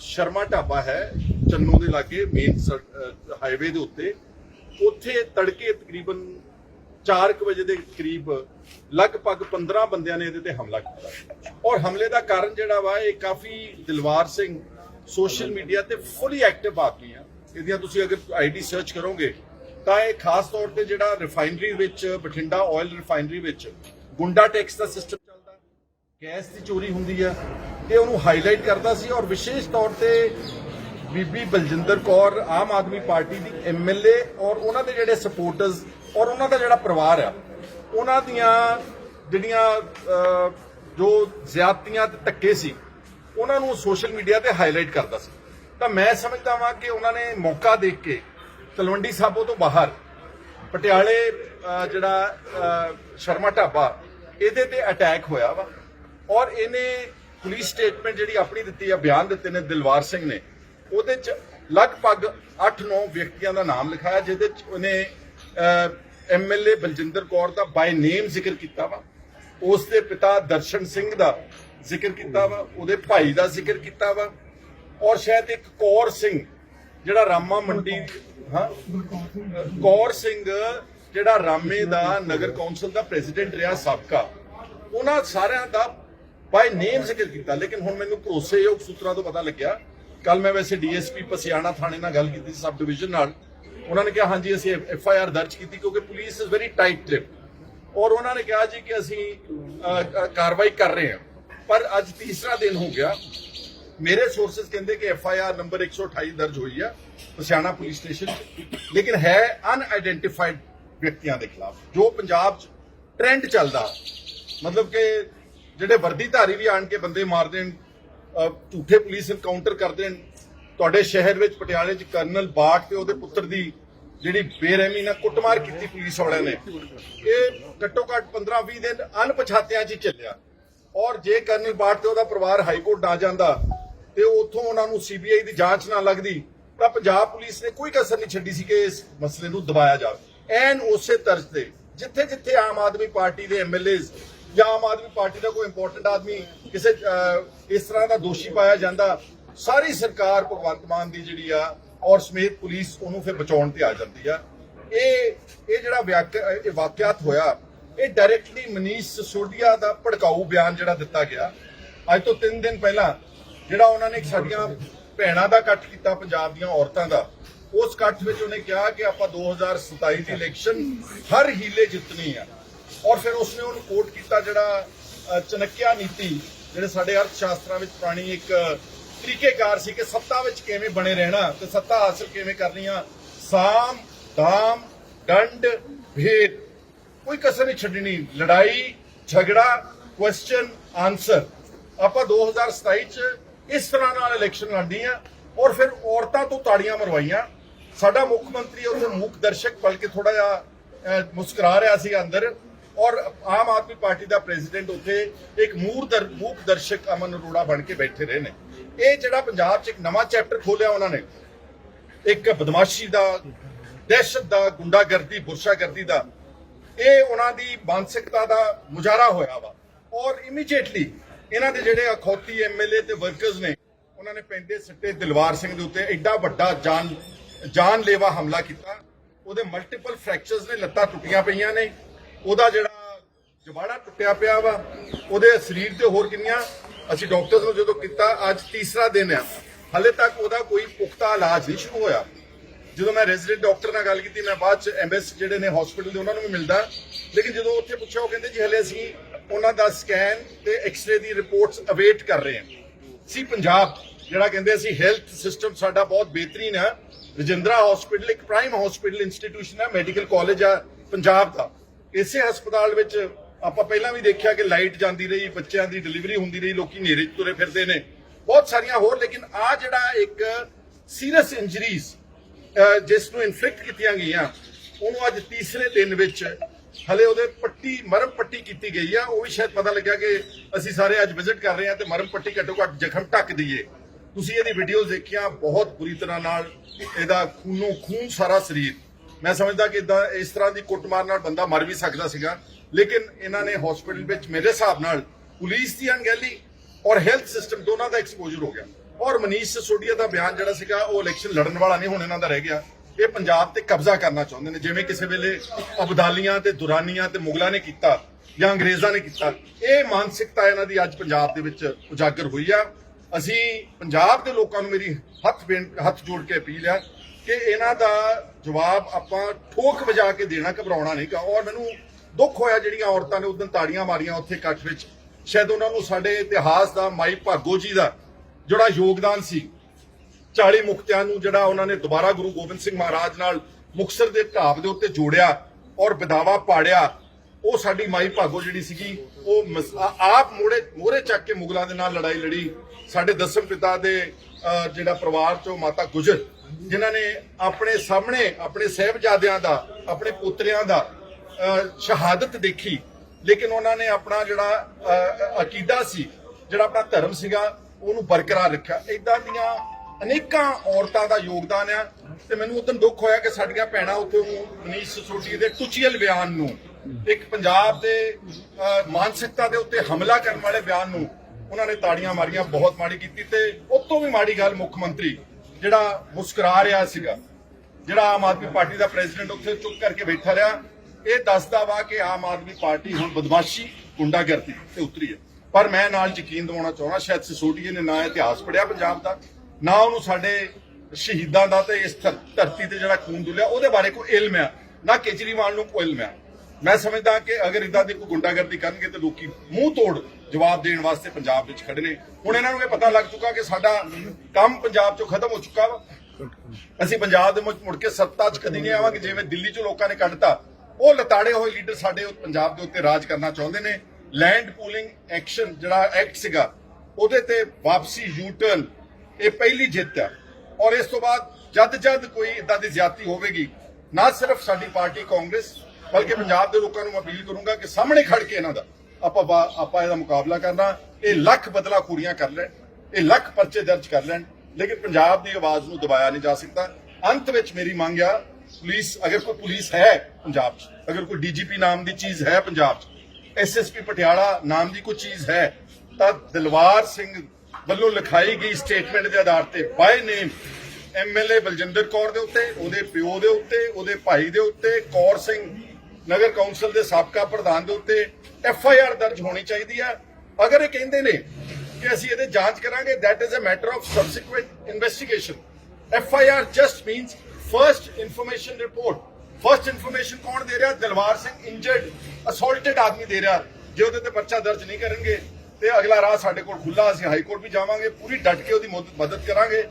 ਸ਼ਰਮਾ ਢਾਬਾ ਹੈ, ਚੰਨੋ ਦੇ ਲਾਗੇ ਮੇਨ ਹਾਈਵੇ ਦੇ ਉੱਤੇ। ਉੱਥੇ ਤੜਕੇ ਤਕਰੀਬਨ 4 ਵਜੇ ਦੇ ਕਰੀਬ ਲਗਭਗ 15 ਬੰਦਿਆਂ ਨੇ ਇਹਦੇ ਤੇ ਹਮਲਾ ਕੀਤਾ। ਔਰ ਹਮਲੇ ਦਾ ਕਾਰਨ ਜਿਹੜਾ ਵਾ, ਇਹ ਕਾਫੀ ਦਿਲਵਾਰ ਸਿੰਘ ਸੋਸ਼ਲ ਮੀਡੀਆ ਤੇ ਫੁੱਲੀ ਐਕਟਿਵ ਆਦਮੀ ਆ ਇਹਦੀਆਂ ਤੁਸੀਂ ਅਗਰ ਆਈਡੀ ਸਰਚ ਕਰੋਗੇ, ਤਾਂ ਇਹ ਖਾਸ ਤੌਰ ਤੇ ਜਿਹੜਾ ਰਿਫਾਈਨਰੀ ਵਿੱਚ, ਬਠਿੰਡਾ ਆਇਲ ਰਿਫਾਈਨਰੀ ਵਿੱਚ, ਗੁੰਡਾ ਟੈਕਸ ਦਾ ਸਿਸਟਮ ਗੈਸ ਦੀ ਚੋਰੀ ਹੁੰਦੀ ਆ, ਇਹ ਉਹਨੂੰ ਹਾਈਲਾਈਟ ਕਰਦਾ ਸੀ ਔਰ ਵਿਸ਼ੇਸ਼ ਤੌਰ ਤੇ ਬੀਬੀ ਬਲਜਿੰਦਰ ਕੌਰ, ਆਮ ਆਦਮੀ ਪਾਰਟੀ ਦੀ ਐਮਐਲਏ ਔਰ ਉਹਨਾਂ ਦੇ ਜਿਹੜੇ ਸਪੋਰਟਰਸ ਔਰ ਉਹਨਾਂ ਦਾ ਜਿਹੜਾ ਪਰਿਵਾਰ ਆ, ਉਹਨਾਂ ਦੀਆਂ ਜਿਹੜੀਆਂ ਜੋ ਜ਼ਿਆਦਤੀਆਂ ਤੇ ਧੱਕੇ ਸੀ, ਉਹਨਾਂ ਨੂੰ ਸੋਸ਼ਲ ਮੀਡੀਆ ਤੇ ਹਾਈਲਾਈਟ ਕਰਦਾ ਸੀ। ਤਾਂ ਮੈਂ ਸਮਝਦਾ ਵਾਂ ਕਿ ਉਹਨਾਂ ਨੇ ਮੌਕਾ ਦੇਖ ਕੇ ਤਲਵੰਡੀ ਸਾਬੋ ਤੋਂ ਬਾਹਰ ਪਟਿਆਲੇ ਜਿਹੜਾ ਸ਼ਰਮਾ ਢਾਬਾ, ਇਹਦੇ ਤੇ ਅਟੈਕ ਹੋਇਆ ਵਾ। ਔਰ ਇਹਨੇ ਪੁਲਿਸ ਸਟੇਟਮੈਂਟ ਜਿਹੜੀ ਆਪਣੀ ਦਿੱਤੀ ਆ, ਬਿਆਨ ਦਿੱਤੇ ਨੇ ਦਿਲਵਾਰ ਸਿੰਘ ਨੇ। ਉਹਦੇ ਚ ਲਗਭਗ 8-9 ਵਿਅਕਤੀਆਂ ਦਾ ਨਾਮ ਲਿਖਾਇਆ, ਜਿਹਦੇ ਚ ਉਹਨੇ ਐਮਐਲਏ ਬਲਜਿੰਦਰ ਕੌਰ ਦਾ ਬਾਈ ਨੇਮ ਜ਼ਿਕਰ ਕੀਤਾ ਵਾ। ਉਸ ਦੇ ਪਿਤਾ ਦਰਸ਼ਨ ਸਿੰਘ ਦਾ ਜ਼ਿਕਰ ਕੀਤਾ ਵਾ, ਉਹਦੇ ਭਾਈ ਦਾ ਜ਼ਿਕਰ ਕੀਤਾ ਵਾ। ਔਰ ਸ਼ਾਇਦ ਇੱਕ ਕੌਰ ਸਿੰਘ, ਜਿਹੜਾ ਰਾਮਾ ਮੰਡੀ, ਹਾਂ? ਕੌਰ ਸਿੰਘ, ਜਿਹੜਾ ਰਾਮੇ ਦਾ ਨਗਰ ਕੌਂਸਲ ਦਾ ਪ੍ਰੈਜ਼ੀਡੈਂਟ ਰਿਹਾ ਸਾਬਕਾ। ਉਹਨਾਂ ਸਾਰਿਆਂ ਦਾ ਬਾਈ ਨੇਮ ਜ਼ਿਕਰ ਕੀਤਾ, ਲੇਕਿਨ ਹੁਣ ਮੈਨੂੰ ਭਰੋਸੇਯੋਗ ਸੂਤਰਾਂ ਤੋਂ ਪਤਾ ਲੱਗਿਆ ਕੱਲ ਮੈਂ ਵੈਸੇ ਡੀਐਸਪੀ ਪਸਿਆਣਾ ਥਾਣੇ ਨਾਲ ਗੱਲ ਕੀਤੀ ਸਬ ਡਿਵੀਜ਼ਨ ਨਾਲ। ਉਹਨਾਂ ਨੇ ਕਿਹਾ, ਹਾਂਜੀ, ਅਸੀਂ ਐਫ ਆਈ ਆਰ ਦਰਜ ਕੀਤੀ ਕਿਉਂਕਿ police is very tight lip ਔਰ ਉਹਨਾਂ ਨੇ ਕਿਹਾ ਜੀ ਕਿ ਅਸੀਂ ਕਾਰਵਾਈ ਕਰ ਰਹੇ ਹਾਂ। ਪਰ ਅੱਜ ਤੀਸਰਾ ਦਿਨ ਹੋ ਗਿਆ। ਮੇਰੇ ਸੋਰਸਸ ਕਹਿੰਦੇ ਕਿ ਐਫ ਆਈ ਆਰ ਨੰਬਰ 128 ਦਰਜ ਹੋਈ ਆ, ਪਸਿਆਣਾ ਪੁਲਿਸ ਸਟੇਸ਼ਨ ਲੇਕਿਨ ਹੈ ਅਨਆਇਡੈਂਟੀਫਾਈਡ ਵਿਅਕਤੀਆਂ ਦੇ ਖਿਲਾਫ, ਜੋ ਪੰਜਾਬ 'ਚ ਟ੍ਰੈਂਡ ਚੱਲਦਾ। ਮਤਲਬ ਕਿ ਜਿਹੜੇ ਵਰਦੀਧਾਰੀ ਵੀ ਆਣ ਕੇ ਬੰਦੇ ਮਾਰ ਦੇਣ ਝੂਠੇ ਪੁਲਿਸ ਇਨਕਾਊਂਟਰ ਕਰ ਦੇਣ, ਤੁਹਾਡੇ ਸ਼ਹਿਰ ਵਿੱਚ ਪਟਿਆਲੇ 'ਚ ਕਰਨਲ ਬਾਗ ਤੇ ਉਹਦੇ ਪੁੱਤਰ ਦੀ ਜਿਹੜੀ ਬੇਰਹਿਮੀ ਨਾਲ ਕੁੱਟਮਾਰ ਕੀਤੀ ਪੁਲਿਸ ਵਾਲਿਆਂ ਨੇ, ਇਹ ਘੱਟੋ ਘੱਟ 15-20 ਦਿਨ ਅਣਪਛਾਤਿਆਂ 'ਚ ਹੀ ਚੱਲਿਆ। ਔਰ ਜੇ ਕਰਨਲ ਬਾਗ ਤੇ ਉਹਦਾ ਪਰਿਵਾਰ ਹਾਈ ਕੋਰਟ ਨਾ ਜਾਂਦਾ ਤੇ ਉੱਥੋਂ ਉਹਨਾਂ ਨੂੰ ਸੀਬੀਆਈ ਦੀ ਜਾਂਚ ਨਾ ਲੱਗਦੀ, ਤਾਂ ਪੰਜਾਬ ਪੁਲਿਸ ਨੇ ਕੋਈ ਕਸਰ ਨਹੀਂ ਛੱਡੀ ਸੀ ਕਿ ਇਸ ਮਸਲੇ ਨੂੰ ਦਬਾਇਆ ਜਾਵੇ। ਐਨ ਉਸੇ ਤਰਜ਼ ਤੇ ਜਿੱਥੇ ਜਿੱਥੇ ਆਮ ਆਦਮੀ ਪਾਰਟੀ ਦੇ ਐਮਐਲਏਜ਼ ਜਾਂ ਆਮ ਆਦਮੀ ਪਾਰਟੀ ਦਾ ਕੋਈ ਇੰਪੋਰਟੈਂਟ ਆਦਮੀ ਕਿਸੇ ਇਸ ਤਰ੍ਹਾਂ ਦਾ ਦੋਸ਼ੀ ਪਾਇਆ ਜਾਂਦਾ, ਸਾਰੀ ਸਰਕਾਰ ਭਗਵੰਤ ਮਾਨ ਦੀ ਜਿਹੜੀ ਆ ਔਰ ਸਮੇਤ ਪੁਲਿਸ ਉਹਨੂੰ ਫਿਰ ਬਚਾਉਣ ਤੇ ਆ ਜਾਂਦੀ ਆ। ਇਹ ਇਹ ਜਿਹੜਾ ਇਹ ਵਾਕਿਆਤ ਹੋਇਆ, ਇਹ ਡਾਇਰੈਕਟਲੀ ਮਨੀਸ਼ ਸਿਸੋਡੀਆ ਦਾ ਭੜਕਾਊ ਬਿਆਨ ਜਿਹੜਾ ਦਿੱਤਾ ਗਿਆ। ਅੱਜ ਤੋਂ 3 ਦਿਨ ਪਹਿਲਾਂ ਜਿਹੜਾ ਉਹਨਾਂ ਨੇ ਸਾਡੀਆਂ ਭੈਣਾਂ ਦਾ ਇਕੱਠ ਕੀਤਾ, ਪੰਜਾਬ ਦੀਆਂ ਔਰਤਾਂ ਦਾ, ਉਸ ਇਕੱਠ ਵਿੱਚ ਉਹਨੇ ਕਿਹਾ ਕਿ ਆਪਾਂ 2027 ਦੀ ਇਲੈਕਸ਼ਨ ਹਰ ਹੀਲੇ ਜਿੱਤਣੀ ਆ। ਔਰ ਫਿਰ ਉਸਨੇ ਉਹਨੂੰ ਕੋਟ ਕੀਤਾ ਜਿਹੜਾ ਅ, ਚਨਕਿਆ ਨੀਤੀ ਜਿਹੜੇ ਸਾਡੇ ਅਰਥ ਸ਼ਾਸਤਰਾਂ ਵਿੱਚ ਪੁਰਾਣੀ ਇੱਕ ਤਰੀਕੇਕਾਰ ਸੀ ਕਿ ਸੱਤਾ ਵਿੱਚ ਕਿਵੇਂ ਬਣੇ ਰਹਿਣਾ ਤੇ ਸੱਤਾ ਹਾਸਲ ਕਿਵੇਂ ਕਰਨੀ ਆ? ਸਾਮ ਦਾਮ ਦੰਡ ਭੇਦ। ਕੋਈ ਕਸਰ ਨਹੀਂ ਛੱਡਣੀ। ਲੜਾਈ ਝਗੜਾ ਕੁਐਸਚਨ ਆਨਸਰ ਆਪਾਂ 2027 ਚ ਇਸ ਤਰ੍ਹਾਂ ਨਾਲ ਇਲੈਕਸ਼ਨ ਲੜਨੀ ਆ ਔਰ ਫਿਰ ਔਰਤਾਂ ਤੋਂ ਤਾੜੀਆਂ ਮਰਵਾਈਆਂ। ਸਾਡਾ ਮੁੱਖ ਮੰਤਰੀ ਉੱਥੇ ਮੂਕ ਦਰਸ਼ਕ ਬਲਕਿ ਥੋੜਾ ਜਿਹਾ ਮੁਸਕਰਾ ਰਿਹਾ ਸੀ ਅੰਦਰ। ਔਰ ਆਮ ਆਦਮੀ ਪਾਰਟੀ ਦਾ ਪ੍ਰੈਜ਼ੀਡੈਂਟ ਉੱਥੇ ਇੱਕ ਮੂਰ ਦਰ, ਮੂਕ ਦਰਸ਼ਕ ਅਮਨ ਅਰੋੜਾ ਬਣ ਕੇ ਬੈਠੇ ਰਹੇ ਨੇ। ਇਹ ਜਿਹੜਾ ਪੰਜਾਬ 'ਚ ਇੱਕ ਨਵਾਂ ਚੈਪਟਰ ਖੋਲਿਆ ਉਹਨਾਂ ਨੇ, ਇੱਕ ਬਦਮਾਸ਼ੀ ਦਾ, ਦਹਿਸ਼ਤ ਦਾ, ਗੁੰਡਾਗਰਦੀ, ਬੁਰਸ਼ਾਗਰਦੀ ਦਾ, ਇਹ ਉਹਨਾਂ ਦੀ ਮਾਨਸਿਕਤਾ ਦਾ ਮੁਜ਼ਾਹਰਾ ਹੋਇਆ ਵਾ। ਔਰ ਇਮੀਡੀਏਟਲੀ ਇਹਨਾਂ ਦੇ ਜਿਹੜੇ ਅਖੌਤੀ ਐਮਐਲਏ ਤੇ ਵਰਕਰਸ ਨੇ, ਉਹਨਾਂ ਨੇ ਪੈਂਦੇ ਸਿੱਟੇ ਦਿਲਵਾਰ ਸਿੰਘ ਦੇ ਉੱਤੇ ਐਡਾ ਵੱਡਾ ਜਾਨ, ਜਾਨਲੇਵਾ ਹਮਲਾ ਕੀਤਾ। ਉਹਦੇ ਮਲਟੀਪਲ ਫ੍ਰੈਕਚਰਸ ਨੇ ਲੱਤਾਂ ਟੁੱਟੀਆਂ ਪਈਆਂ ਨੇ। ਉਹਦਾ ਜਿਹੜਾ ਜਵਾੜਾ ਟੁੱਟਿਆ ਪਿਆ ਵਾ, ਉਹਦੇ ਸਰੀਰ ਤੇ ਹੋਰ ਕਿੰਨੀਆਂ, ਅਸੀਂ ਡਾਕਟਰਸ ਨੂੰ ਜਦੋਂ ਕੀਤਾ, ਅੱਜ ਤੀਸਰਾ ਦਿਨ ਆ। ਹਲੇ ਤੱਕ ਉਹਦਾ ਕੋਈ ਪੁਖਤਾ ਇਲਾਜ ਨਹੀਂ ਸ਼ੁਰੂ ਹੋਇਆ। ਜਦੋਂ ਮੈਂ ਰੈਜ਼ੀਡੈਂਟ ਡਾਕਟਰ ਨਾਲ ਗੱਲ ਕੀਤੀ, ਮੈਂ ਬਾਅਦ ਚ ਐਮਐਸ ਜਿਹੜੇ ਨੇ ਹਸਪੀਟਲ ਦੇ, ਉਹਨਾਂ ਨੂੰ ਵੀ ਮਿਲਦਾ। ਲੇਕਿਨ ਜਦੋਂ ਉੱਥੇ ਪੁੱਛਿਆ, ਉਹ ਕਹਿੰਦੇ ਜੀ, ਹਲੇ ਅਸੀਂ ਉਹਨਾਂ ਦਾ ਸਕੈਨ ਤੇ ਐਕਸ-ਰੇ ਦੀ ਰਿਪੋਰਟਸ ਅਵੇਟ ਕਰ ਰਹੇ ਹਾਂ। ਸੀ ਪੰਜਾਬ, ਜਿਹੜਾ ਕਹਿੰਦੇ ਅਸੀਂ ਹੈਲਥ ਸਿਸਟਮ ਸਾਡਾ ਬਹੁਤ ਬਿਹਤਰੀਨ ਹੈ ਰਜਿੰਦਰਾ ਹਸਪੀਟਲ ਇੱਕ ਪ੍ਰਾਈਮ ਹਸਪੀਟਲ ਇੰਸਟੀਟਿਊਸ਼ਨ ਹੈ ਮੈਡੀਕਲ ਕਾਲਜ ਆ, ਪੰਜਾਬ ਦਾ। ਇਸੇ ਹਸਪਤਾਲ ਵਿੱਚ ਆਪਾਂ ਪਹਿਲਾਂ ਵੀ ਦੇਖਿਆ ਕਿ ਲਾਈਟ ਜਾਂਦੀ ਰਹੀ, ਬੱਚਿਆਂ ਦੀ ਡਿਲੀਵਰੀ ਹੁੰਦੀ ਰਹੀ, ਲੋਕੀ ਨੇਰੇ 'ਚ ਤੁਰੇ ਫਿਰਦੇ ਨੇ। ਬਹੁਤ ਸਾਰੀਆਂ ਹੋਰ, ਲੇਕਿਨ ਆ ਜਿਹੜਾ ਇੱਕ ਸੀਰੀਅਸ ਇੰਜਰੀਜ਼ ਜਿਸ ਨੂੰ ਇਨਫਲਿਕਟ ਕੀਤੀਆਂ ਗਈਆਂ, ਉਹਨੂੰ ਅੱਜ ਤੀਸਰੇ ਦਿਨ ਵਿੱਚ ਹਲੇ ਉਹਦੇ ਪੱਟੀ, ਮਰਮ ਪੱਟੀ ਕੀਤੀ ਗਈ ਆ। ਉਹ ਵੀ ਸ਼ਾਇਦ ਪਤਾ ਲੱਗਿਆ ਕਿ ਅਸੀਂ ਸਾਰੇ ਅੱਜ ਵਿਜ਼ਿਟ ਕਰ ਰਹੇ ਹਾਂ ਤੇ ਮਰਮ ਪੱਟੀ ਘੱਟੋ ਘੱਟ ਜ਼ਖਮ ਢੱਕ ਦਈਏ। ਤੁਸੀਂ ਇਹਦੀ ਵੀਡੀਓਜ਼ ਦੇਖੀਆਂ, ਬਹੁਤ ਬੁਰੀ ਤਰ੍ਹਾਂ ਨਾਲ ਇਹਦਾ ਖੂਨੋਂ ਖੂਨ ਸਾਰਾ ਸਰੀਰ ਮੈਂ ਸਮਝਦਾ ਕਿ ਇਦਾਂ ਇਸ ਤਰ੍ਹਾਂ ਦੀ ਕੁੱਟਮਾਰ ਨਾਲ ਬੰਦਾ ਮਰ ਵੀ ਸਕਦਾ ਸੀਗਾ। ਲੇਕਿਨ ਇਹਨਾਂ ਨੇ ਹਸਪੀਟਲ ਵਿੱਚ ਮੇਰੇ ਹਿਸਾਬ ਨਾਲ ਪੁਲਿਸ ਦੀ ਅਣਗਹਿਲੀ ਔਰ ਹੈਲਥ ਸਿਸਟਮ ਦੋਨਾਂ ਦਾ ਐਕਸਪੋਜ਼ਰ ਹੋ ਗਿਆ। ਔਰ ਮਨੀਸ਼ ਸਿਸੋਦੀਆ ਦਾ ਬਿਆਨ ਜਿਹੜਾ ਸੀਗਾ, ਉਹ ਇਲੈਕਸ਼ਨ ਲੜਨ ਵਾਲਾ ਨਹੀਂ, ਹੁਣ ਇਹਨਾਂ ਦਾ ਰਹਿ ਗਿਆ। ਇਹ ਪੰਜਾਬ ਤੇ ਕਬਜ਼ਾ ਕਰਨਾ ਚਾਹੁੰਦੇ ਨੇ, ਜਿਵੇਂ ਕਿਸੇ ਵੇਲੇ ਅਬਦਾਲੀਆਂ ਤੇ ਦੁਰਾਨੀਆਂ ਤੇ ਮੁਗਲਾਂ ਨੇ ਕੀਤਾ ਜਾਂ ਅੰਗਰੇਜ਼ਾਂ ਨੇ ਕੀਤਾ। ਇਹ ਮਾਨਸਿਕਤਾ ਇਹਨਾਂ ਦੀ ਅੱਜ ਪੰਜਾਬ ਦੇ ਵਿੱਚ ਉਜਾਗਰ ਹੋਈ ਆ। ਅਸੀਂ ਪੰਜਾਬ ਦੇ ਲੋਕਾਂ ਨੂੰ ਮੇਰੀ ਹੱਥ ਹੱਥ ਜੋੜ ਕੇ ਅਪੀਲ ਆ ਕਿ ਇਹਨਾਂ ਦਾ ਜਵਾਬ ਆਪਾਂ ਠੋਕ ਵਜਾ ਕੇ ਦੇਣਾ ਘਬਰਾਉਣਾ ਨਹੀਂ ਗਾ। ਔਰ ਮੈਨੂੰ ਦੁੱਖ ਹੋਇਆ ਜਿਹੜੀਆਂ ਔਰਤਾਂ ਨੇ ਉਦੋਂ ਤਾੜੀਆਂ ਮਾਰੀਆਂ ਉੱਥੇ ਇਕੱਠ ਵਿੱਚ। ਸ਼ਾਇਦ ਉਹਨਾਂ ਨੂੰ ਸਾਡੇ ਇਤਿਹਾਸ ਦਾ ਮਾਈ ਭਾਗੋ ਜੀ ਦਾ ਜਿਹੜਾ ਯੋਗਦਾਨ ਸੀ 40 ਮੁਕਤਿਆਂ ਨੂੰ ਜਿਹੜਾ ਉਹਨਾਂ ਨੇ ਦੁਬਾਰਾ ਗੁਰੂ ਗੋਬਿੰਦ ਸਿੰਘ ਮਹਾਰਾਜ ਨਾਲ ਮੁਕਤਸਰ ਦੇ ਢਾਬ ਦੇ ਉੱਤੇ ਜੋੜਿਆ ਔਰ ਵਿਦਾਵਾ ਪਾੜਿਆ ਉਹ ਸਾਡੀ ਮਾਈ ਭਾਗੋ ਜਿਹੜੀ ਸੀਗੀ ਉਹ ਆਪ ਮੋੜੇ ਮੋਰੇ ਚੱਕ ਕੇ ਮੁਗਲਾਂ ਦੇ ਨਾਲ ਲੜਾਈ ਲੜੀ। ਸਾਡੇ ਦਸਮ ਪਿਤਾ ਦੇ ਅਹ, ਜਿਹੜਾ ਪਰਿਵਾਰ ਚੋਂ ਮਾਤਾ ਗੁਜਰ ਜਿਨ੍ਹਾਂ ਨੇ ਆਪਣੇ ਸਾਹਮਣੇ ਆਪਣੇ ਸਹਿਬਜ਼ਾਦਿਆਂ ਦਾ ਆਪਣੇ ਪੁੱਤਰਿਆਂ ਦਾ ਅਹ, ਸ਼ਹਾਦਤ ਦੇਖੀ। ਲੇਕਿਨ ਉਹਨਾਂ ਨੇ ਆਪਣਾ ਜਿਹੜਾ ਅਕੀਦਾ ਸੀ ਜਿਹੜਾ ਆਪਣਾ ਧਰਮ ਸੀਗਾ ਉਹਨੂੰ ਬਰਕਰਾਰ ਰੱਖਿਆ। ਇਦਾਂ ਦੀਆਂ ਅਨੇਕਾਂ ਔਰਤਾਂ ਦਾ ਯੋਗਦਾਨ ਆ ਤੇ ਮੈਨੂੰ ਉਦੋਂ ਦੁੱਖ ਹੋਇਆ ਕਿ ਸਾਡੀਆਂ ਭੈਣਾਂ ਉੱਥੇ ਮਨੀਸ਼ ਸਿਸੋਦੀ ਦੇ ਟੁਚੀਅਲ ਬਿਆਨ ਨੂੰ ਇੱਕ ਪੰਜਾਬ ਦੇ ਮਾਨਸਿਕਤਾ ਦੇ ਉੱਤੇ ਹਮਲਾ ਕਰਨ ਵਾਲੇ ਬਿਆਨ ਨੂੰ ਉਹਨਾਂ ਨੇ ਤਾੜੀਆਂ ਮਾਰੀਆਂ ਬਹੁਤ ਮਾੜੀ ਕੀਤੀ ਤੇ ਉਸ ਤੋਂ ਵੀ ਮਾੜੀ ਗੱਲ ਮੁੱਖ ਮੰਤਰੀ ਜਿਹੜਾ ਮੁਸਕਰਾ ਰਿਹਾ ਸੀਗਾ, ਜਿਹੜਾ ਆਮ ਆਦਮੀ ਪਾਰਟੀ ਦਾ ਪ੍ਰੈਜ਼ੀਡੈਂਟ ਉੱਥੇ ਚੁੱਪ ਕਰਕੇ ਬੈਠਾ ਰਿਹਾ, ਇਹ ਦੱਸਦਾ ਵਾ ਕਿ ਆਮ ਆਦਮੀ ਪਾਰਟੀ ਹੁਣ ਬਦਮਾਸ਼ੀ ਗੁੰਡਾਗਰਦੀ ਤੇ ਉਤਰੀ ਹੈ। ਪਰ ਮੈਂ ਨਾਲ ਯਕੀਨ ਦਿਵਾਉਣਾ ਚਾਹੁੰਦਾ, ਸ਼ਾਇਦ ਸਿਸੋਡੀਏ ਨੇ ਨਾ ਇਤਿਹਾਸ ਪੜਿਆ ਪੰਜਾਬ ਦਾ, ਨਾ ਉਹਨੂੰ ਸਾਡੇ ਸ਼ਹੀਦਾਂ ਦਾ ਤੇ ਇਸ ਧਰਤੀ ਤੇ ਜਿਹੜਾ ਖੂਨ ਡੁੱਲਿਆ ਉਹਦੇ ਬਾਰੇ ਕੋਈ ਇਲਮ ਆ, ਨਾ ਕੇਜਰੀਵਾਲ ਨੂੰ ਕੋਈ ਇਲਮ ਆ। ਮੈਂ ਸਮਝਦਾ ਕਿ ਅਗਰ ਇਦਾਂ ਦੀ ਕੋਈ ਗੁੰਡਾਗਰਦੀ ਕਰਨਗੇ ਤੇ ਲੋਕੀ ਮੂੰਹ ਤੋੜ ਜਵਾਬ ਦੇਣ ਵਾਸਤੇ ਪੰਜਾਬ ਵਿੱਚ ਖੜੇ ਨੇ। ਹੁਣ ਇਹਨਾਂ ਨੂੰ ਇਹ ਪਤਾ ਲੱਗ ਚੁੱਕਾ ਕਿ ਸਾਡਾ ਕੰਮ ਪੰਜਾਬ ਚੋਂ ਖਤਮ ਹੋ ਚੁੱਕਾ ਵਾ। ਅਸੀਂ ਪੰਜਾਬ ਦੇ ਮੁੜ ਕੇ ਸੱਤਾ 'ਚ ਕਦੀ ਨਹੀਂ ਆਵਾਂਗੇ, ਜਿਵੇਂ ਦਿੱਲੀ 'ਚ ਲੋਕਾਂ ਨੇ ਕੱਢਤਾ। ਉਹ ਲਤਾੜੇ ਹੋਏ ਲੀਡਰ ਸਾਡੇ ਪੰਜਾਬ ਦੇ ਉੱਤੇ ਰਾਜ ਕਰਨਾ ਚਾਹੁੰਦੇ ਨੇ। ਲੈਂਡ ਪੂਲਿੰਗ ਐਕਸ਼ਨ ਜਿਹੜਾ ਐਕਟ ਸੀਗਾ, ਉਹਦੇ ਤੇ ਵਾਪਸੀ ਯੂ ਟਰਨ ਇਹ ਪਹਿਲੀ ਜਿੱਤ ਆ। ਔਰ ਇਸ ਤੋਂ ਬਾਅਦ ਜਦ ਜਦ ਕੋਈ ਇਦਾਂ ਦੀ ਜ਼ਿਆਦਤੀ ਹੋਵੇਗੀ, ਨਾ ਸਿਰਫ ਸਾਡੀ ਪਾਰਟੀ ਕਾਂਗਰਸ, ਬਲਕਿ ਪੰਜਾਬ ਦੇ ਲੋਕਾਂ ਨੂੰ ਅਪੀਲ ਕਰੂੰਗਾ ਕਿ ਸਾਹਮਣੇ ਖੜ ਕੇ ਇਹਨਾਂ ਦਾ ਆਪਾਂ ਆਪਾਂ ਇਹਦਾ ਮੁਕਾਬਲਾ ਕਰਨਾ, ਇਹ ਲੱਖ ਬਦਲਾ ਖੂਰੀਆਂ ਕਰ ਲੈਣ, ਇਹ ਲੱਖ ਪਰਚੇ ਦਰਜ ਕਰ ਲੈਣ, ਲੇਕਿਨ ਪੰਜਾਬ ਦੀ ਆਵਾਜ਼ ਨੂੰ ਦਬਾਇਆ ਨਹੀਂ ਜਾ ਸਕਦਾ। ਅੰਤ ਵਿੱਚ ਮੇਰੀ ਮੰਗ ਆ, ਪੁਲਿਸ, ਅਗਰ ਕੋਈ ਪੁਲਿਸ ਹੈ ਪੰਜਾਬ 'ਚ, ਅਗਰ ਕੋਈ ਡੀਜੀਪੀ ਨਾਮ ਦੀ ਚੀਜ਼ ਹੈ ਪੰਜਾਬ 'ਚ ਐਸਐਸਪੀ ਪਟਿਆਲਾ ਨਾਮ ਦੀ ਕੋਈ ਚੀਜ਼ ਹੈ, ਤਾਂ ਦਿਲਵਾਰ ਸਿੰਘ ਵੱਲੋਂ ਲਿਖਾਈ ਗਈ ਸਟੇਟਮੈਂਟ ਦੇ ਆਧਾਰ ਤੇ by name MLA Baljinder Kaur ਦੇ ਉੱਤੇ, ਉਹਦੇ ਪਿਓ ਦੇ ਉੱਤੇ, ਉਹਦੇ ਭਾਈ ਦੇ ਉੱਤੇ, ਕੌਰ ਸਿੰਘ ਨਗਰ ਕੌਂਸਲ ਦੇ ਸਾਬਕਾ ਪ੍ਰਧਾਨ ਦੇ ਉੱਤੇ ਐਫ ਆਈ ਆਰ ਦਰਜ ਹੋਣੀ ਚਾਹੀਦੀ ਹੈ। ਅਗਰ ਇਹ ਕਹਿੰਦੇ ਨੇ ਕਿ ਅਸੀਂ ਇਹਦੇ ਜਾਂਚ ਕਰਾਂਗੇ, that is a matter of subsequent investigation. F I R just means first information report first information ਕੌਣ ਦੇ ਰਿਹਾ? ਦਲਵਾਰ ਸਿੰਘ ਇੰਜਰਡ ਅਸੌਲਟਡ ਆਦਮੀ ਦੇ ਰਿਹਾ। ਜੇ ਉਹਦੇ ਤੇ ਪਰਚਾ ਦਰਜ ਨਹੀਂ ਕਰਨਗੇ ਤੇ ਅਗਲਾ ਰਾਹ ਸਾਡੇ ਕੋਲ ਖੁੱਲਾ ਅਸੀਂ ਹਾਈ ਕੋਰਟ ਵੀ ਜਾਵਾਂਗੇ, ਪੂਰੀ ਡਟ ਕੇ ਉਹਦੀ ਮਦਦ ਕਰਾਂਗੇ।